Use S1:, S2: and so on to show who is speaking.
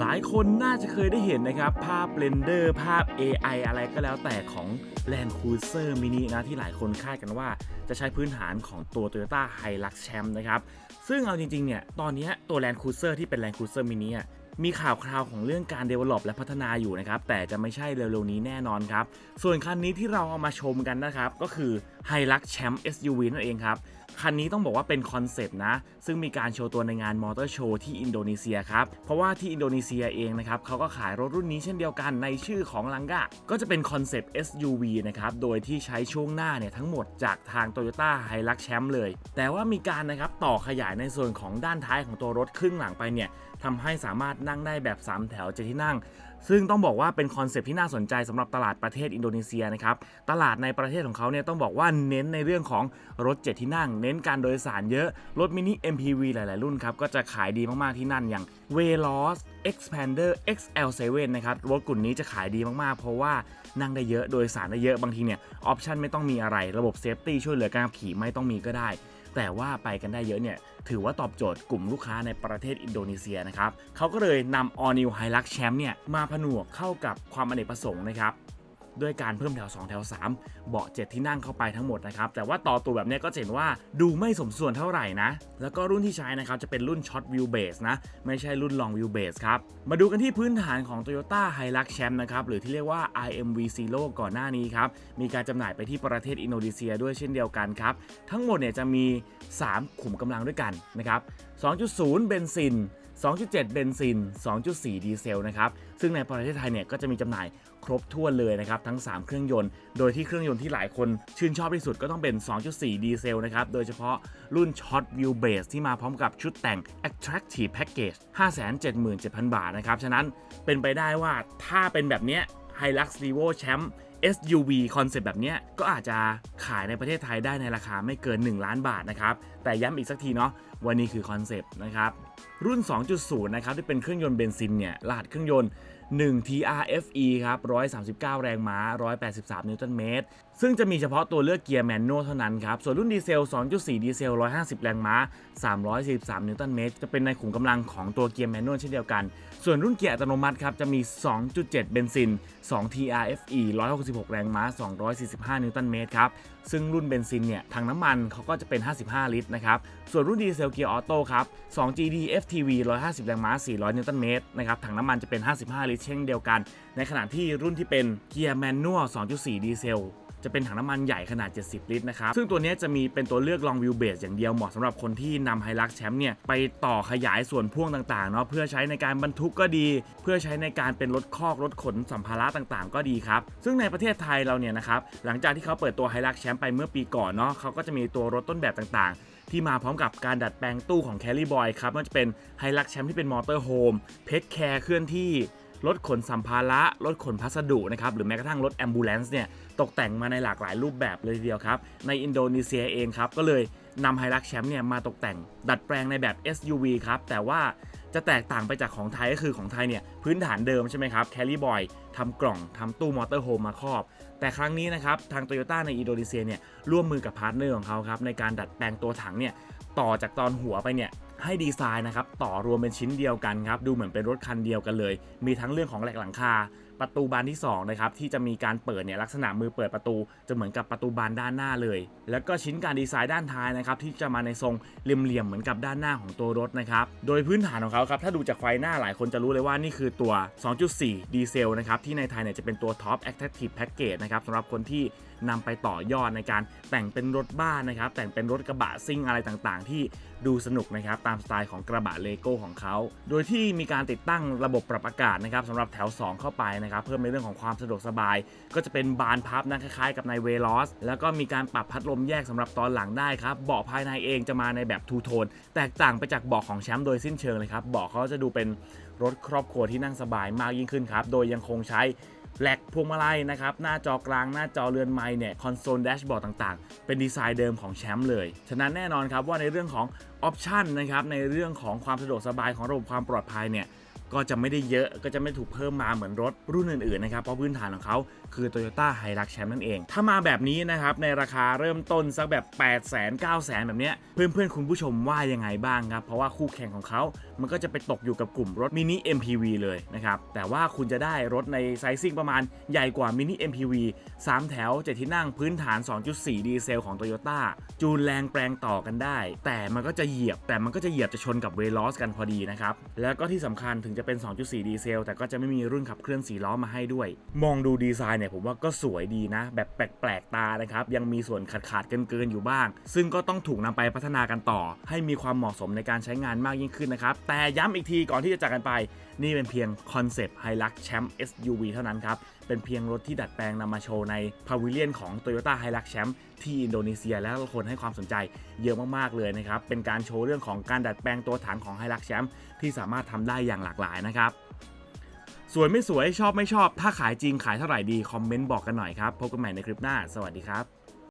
S1: หลายคนน่าจะเคยได้เห็นนะครับ ภาพเรนเดอร์ภาพ AI อะไรก็แล้วแต่ของ Land Cruiser Mini นะ ที่หลายคนคาดกันว่าจะใช้พื้นฐานของตัว Toyota Hilux Champ นะครับ ซึ่งเอาจริง ๆ เนี่ย ตอนนี้ตัว Land Cruiser ที่เป็น Land Cruiser Mini มีข่าวคราวของเรื่องการ develop และพัฒนาอยู่นะครับ แต่จะไม่ใช่เร็วๆนี้แน่นอนครับ ส่วนคันนี้ที่เราเอามาชมกันนะครับ ก็คือ Hilux Champ SUV นั่นเองครับคันนี้ต้องบอกว่าเป็นคอนเซปต์นะ ซึ่งมีการโชว์ตัวในงานมอเตอร์โชว์ที่อินโดนีเซียครับ เพราะว่าที่อินโดนีเซียเองนะครับเขาก็ขายรถรุ่นนี้เช่นเดียวกันในชื่อของลังกาก็จะเป็นคอนเซปต์ SUV นะครับ โดยที่ใช้ช่วงหน้าเนี่ยทั้งหมดจากทาง Toyota Hilux แชมป์เลย แต่ว่ามีการนะครับต่อขยายในส่วนของด้านท้ายของตัวรถครึ่งหลังไปเนี่ย ทำให้สามารถนั่งได้แบบ 3 แถวเจ็ดที่นั่ง ซึ่งต้องบอกว่าเป็นคอนเซปต์ที่น่าสนใจสำหรับตลาดประเทศอินโดนีเซียนะครับ ตลาดในประเทศของเขาเนี่ยต้องบอกว่าเน้นในเรื่องของรถ7ที่นั่ง เน้นการโดยสารเยอะ รถมินิ MPV หลาย ๆ รุ่นครับ ก็จะขายดีมาก ๆ ที่นั่นอย่าง Veloz Expander XL7 นะครับ รถกลุ่มนี้จะขายดีมาก ๆ เพราะว่านั่งได้เยอะโดยสารได้เยอะบางทีเนี่ยออปชันไม่ต้องมีอะไรระบบเซฟตี้ช่วยเหลือการขับขี่ไม่ต้องมีก็ได้ แต่ว่าไปกันได้เยอะเนี่ยถือว่าตอบโจทย์กลุ่มลูกค้าในประเทศอินโดนีเซียนะครับเขาก็เลยนำ All New Hilux Champ เนี่ยมาผนวกเข้ากับความอเนกประสงค์นะครับ ด้วยการเพิ่มแถว 2 แถว 3 เบาะ 7 ที่นั่งเข้าไปทั้งหมดนะครับ แต่ว่าต่อตัวแบบนี้ก็เห็นว่าดูไม่สมส่วนเท่าไหร่นะ แล้วก็รุ่นที่ใช้นะครับ จะเป็นรุ่น Short Wheel Base นะ ไม่ใช่รุ่น Long Wheel Base ครับ มาดูกันที่พื้นฐานของ Toyota Hilux Champ นะครับ หรือที่เรียกว่า IMV Zero ก่อนหน้านี้ครับ มีการจำหน่ายไปที่ประเทศอินโดนีเซียด้วยเช่นเดียวกันครับ ทั้งหมดเนี่ยจะมี 3 ขุมกำลังด้วยกันนะครับ 2.0 เบนซิน2.7 เบนซิน 2.4 ดีเซล นะครับ ซึ่งในประเทศไทยเนี่ยก็จะมีจำหน่าย ครบถ้วนเลยนะครับทั้ง 3 เครื่องยนต์ โดยที่เครื่องยนต์ที่หลายคนชื่นชอบที่สุดก็ต้องเป็น 2.4 ดีเซลนะครับ โดยเฉพาะรุ่น Short Wheelbase ที่มาพร้อมกับชุดแต่ง Attractive Package 577,000 บาทนะครับ ฉะนั้นเป็นไปได้ว่าถ้าเป็นแบบนี้ Hilux Revo Champ SUV คอนเซปต์แบบนี้ก็อาจจะขายในประเทศไทยได้ในราคาไม่เกิน 1 ล้านบาทนะครับ แต่ย้ำอีกสักทีเนาะวันนี้คือคอนเซปต์นะครับ รุ่น 2.0 นะครับที่เป็นเครื่องยนต์เบนซินเนี่ยรหัสเครื่องยนต์ 1 TRFE ครับ 139 แรงม้า 183 นิวตันเมตร ซึ่งจะมีเฉพาะตัวเลือกเกียร์แมนนวลเท่านั้นครับ ส่วนรุ่นดีเซล 2.4 ดีเซล 150 แรงม้า 343 นิวตันเมตร จะเป็นในขุมกำลังของตัวเกียร์แมนนวลเช่นเดียวกัน ส่วนรุ่นเกียร์อัตโนมัติครับ จะมี 2.7 เบนซิน 2 TRFE 166 แรงม้า 245 นิวตันเมตรครับ ซึ่งรุ่นเบนซินเนี่ยถังน้ำมันเขาก็จะเป็น 55 ลิตรนะครับ ส่วนรุ่นดีเซลเกียร์ออโต้ครับ 2 GD FTV 150 แรงม้า 400 นิวตันเมตร นะครับ ถังน้ำมันจะเป็น 55 ลิตรเช่นเดียวกัน ในขณะที่รุ่นที่เป็นเกียร์แมนนวล 2.4 ดีเซลจะเป็นถังน้ำมันใหญ่ขนาด 70 ลิตรนะครับ ซึ่งตัวนี้จะมีเป็นตัวเลือก long wheel base อย่างเดียวเหมาะสำหรับคนที่นำ Hilux Champ เนี่ย ไปต่อขยายส่วนพ่วงต่างๆเนาะเพื่อใช้ในการบรรทุกก็ดี เพื่อใช้ในการเป็นรถคอกรถขนสัมภาระต่างๆ ก็ดีครับ ซึ่งในประเทศไทยเราเนี่ยนะครับ หลังจากที่เขาเปิดตัว Hilux Champ ไปเมื่อปีก่อนเนาะเขาก็จะมีตัวรถต้นแบบต่างๆที่มาพร้อมกับการดัดแปลงตู้ของ Carry Boy ครับม่ว่าจะเป็น Hilux Champ ที่เป็นมอเตอร์โฮมเพชแคร์เคลื่อนที่ รถขนสัมภาระ รถขนพัสดุนะครับ หรือแม้กระทั่งรถแอมบูเลนซ์เนี่ย ตกแต่งมาในหลากหลายรูปแบบเลยทีเดียวครับ ในอินโดนีเซียเองครับ ก็เลยนำไฮรักแชมป์เนี่ยมาตกแต่ง ดัดแปลงในแบบ SUV ครับ แต่ว่าจะแตกต่างไปจากของไทยก็คือของไทยเนี่ย พื้นฐานเดิมใช่ไหมครับแคลรี่บอยทำกล่องทำตู้มอเตอร์โฮมมาครอบ แต่ครั้งนี้นะครับ ทางโตโยต้าในอินโดนีเซียเนี่ยร่วมมือกับพาร์ทเนอร์ของเขาครับในการดัดแปลงตัวถังเนี่ยต่อจากตอนหัวไปเนี่ย ให้ดีไซน์นะครับต่อรวมเป็นชิ้นเดียวกันครับดูเหมือนเป็นรถคันเดียวกันเลย มีทั้งเรื่องของแหลกหลังคา ประตูบานที่2นะครับที่จะมีการเปิดเนี่ยลักษณะมือเปิดประตู จะเหมือนกับประตูบานด้านหน้าเลย แล้วก็ชิ้นการดีไซน์ด้านท้ายนะครับที่จะมาในทรงเหลี่ยมๆเหมือนกับด้านหน้าของตัวรถนะครับโดยพื้นฐานของเขาครับถ้าดูจากไฟหน้าหลายคนจะรู้เลยว่านี่คือตัว 2.4 ดีเซลนะครับที่ในไทยเนี่ยจะเป็นตัว Top Active Package นะครับสำหรับคนที่นำไปต่อยอดในการแต่งเป็นรถบ้านนะครับแต่งเป็นรถกระบะซิ่งอะไรต่างๆ ที่ดูสนุกนะครับตามสไตล์ของกระบะเลโก้ของเขา โดยที่มีการติดตั้งระบบปรับอากาศนะครับสำหรับแถว 2 เข้าไปนะครับเพิ่มในเรื่องของความสะดวกสบาย ก็จะเป็นบานพับนะคล้ายๆ กับในเวลอสแล้วก็มีการปรับพัดลมแยกสำหรับตอนหลังได้ครับเบาะภายในเองจะมาในแบบทูโทนแตกต่างไปจากเบาะของแชมป์โดยสิ้นเชิงเลยครับเบาะเขาจะดูเป็นรถครอบครัวที่นั่งสบายมากยิ่งขึ้นครับโดยยังคงใช้ แหลกพวงมาลัยนะครับ หน้าจอกลางหน้าจอเรือนไม้เนี่ยคอนโซลแดชบอร์ดต่างๆ เป็นดีไซน์เดิมของแชมป์เลย ฉะนั้นแน่นอนครับว่าในเรื่องของออปชันนะครับในเรื่องของความสะดวกสบายของระบบความปลอดภัยเนี่ย ก็จะไม่ได้เยอะก็จะไม่ถูกเพิ่มมาเหมือนรถรุ่นอื่นๆนะครับเพราะพื้นฐานของเขาคือ Toyota Hilux Champ นั่นเอง ถ้ามาแบบนี้นะครับในราคาเริ่มต้นสักแบบ8 0 0 0 0 0 9 0 0 0 0 แบบเนี้ยเพื่อนๆ คุณผู้ชมว่ายังไงบ้างครับ เพราะว่าคู่แข่งของเขามันก็จะไปตกอยู่กับกลุ่มรถมินิ MPV เลยนะครับแต่ว่าคุณจะได้รถในไซซิ่งประมาณใหญ่กว่ามินิ MPV 3 แถว 7 ที่นั่งพื้นฐาน 2.4 ดีเซลของ Toyota จูนแรงแปลงต่อกันได้ แต่มันก็จะเหยียบแต่มันก็จะเหยียบจะชนกับเวลอสกันพอดีนะครับแล้วก็ที่สำคัญถึงจะเป็น 2.4 ดีเซล แต่ก็จะไม่มีรุ่นขับเคลื่อน4ล้อมาให้ด้วย มองดูดีไซน์เนี่ยผมว่าก็สวยดีนะ แบบแปลกๆตานะครับ ยังมีส่วนขาดขาดๆเกินๆอยู่บ้าง ซึ่งก็ต้องถูกนำไปพัฒนากันต่อ ให้มีความเหมาะสมในการใช้งานมากยิ่งขึ้นนะครับ แต่ย้ำอีกทีก่อนที่จะจากกันไป นี่เป็นเพียงคอนเซปต์ Hilux Champ SUV เท่านั้นครับเป็นเพียงรถที่ดัดแปลงนำมาโชว์ในพาวิเลียนของ Toyota Hilux Champ ที่อินโดนีเซียและคนให้ความสนใจ เยอะมากๆเลยนะครับ เป็นการโชว์เรื่องของการดัดแปลงตัวถังของไฮรักแชมป์ที่สามารถทำได้อย่างหลากหลายนะครับสวยไม่สวยชอบไม่ชอบ ถ้าขายจริงขายเท่าไหร่ดี คอมเมนต์บอกกันหน่อยครับ พบกันใหม่ในคลิปหน้า สวัสดีครับ